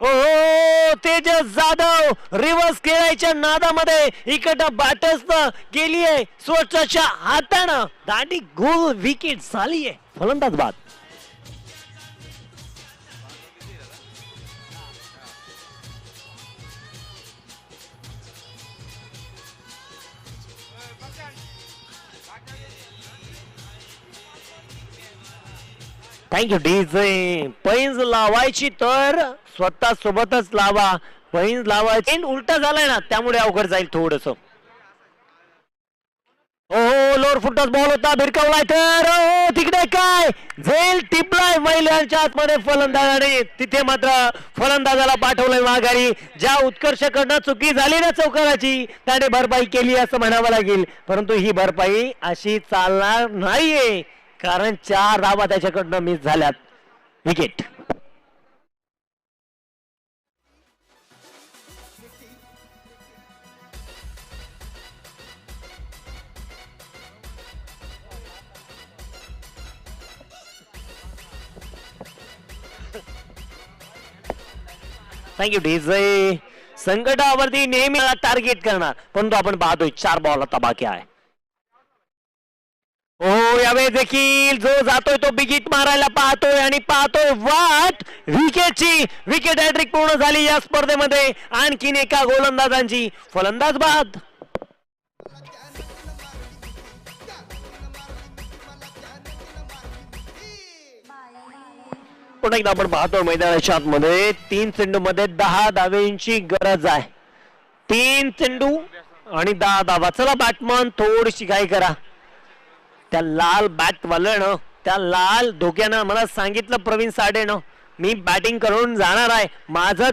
हो, हो, हो तेजस जाधव रिव्हर्स खेळायच्या नादामध्ये इकडं बॅटर्स केली आहे स्वतःच्या हातानं. दांडी गोल विकेट झाली आहे फलंदाज बाद. थँक्यू डीजे पैंज लावायची तर स्वतः सोबतच लावा. पैंज लावायची. उलटा झालाय ना त्यामुळे अवघड जाईल थोडस. हो लोअर फुटच बॉल होता भिरकवलाय तर ओ तिकडे काय? झेल टिपलाय महिलांच्या आतमध्ये फलंदाजाने. तिथे मात्र फलंदाजाला पाठवलंय माघारी. ज्या उत्कर्षकडनं चुकी झाली ना चौकाराची त्याने भरपाई केली असं म्हणावं लागेल. परंतु ही भरपाई अशी चालणार नाहीये. कारण चार धावा त्याच्याकडनं मिस झाल्यात. विकेट थँक्यू डीजे संकटावरती नेहमी टार्गेट करणार परंतु आपण पाहतोय चार बॉल आता बाकी आहे. हो देखील जो जातोय तो बिगीत मारायला पाहतोय आणि पाहतोय वाट विकेटची. विकेट हॅट्रिक पूर्ण झाली या स्पर्धेमध्ये. आणखीन एका गोलंदाजांची फलंदाज बाद. पुन्हा एकदा आपण पाहतो मैदानाच्या आतमध्ये. तीन चेंडू मध्ये दहा धावेंची गरज आहे. तीन चेंडू आणि दहा धावा चला बॅटमन थोडीशी काय करा. त्या लाल बॅट वाल्यानं त्या लाल धोक्यानं मला सांगितलं प्रवीण साडेनं. मी बॅटिंग करून जाणार आहे. माझं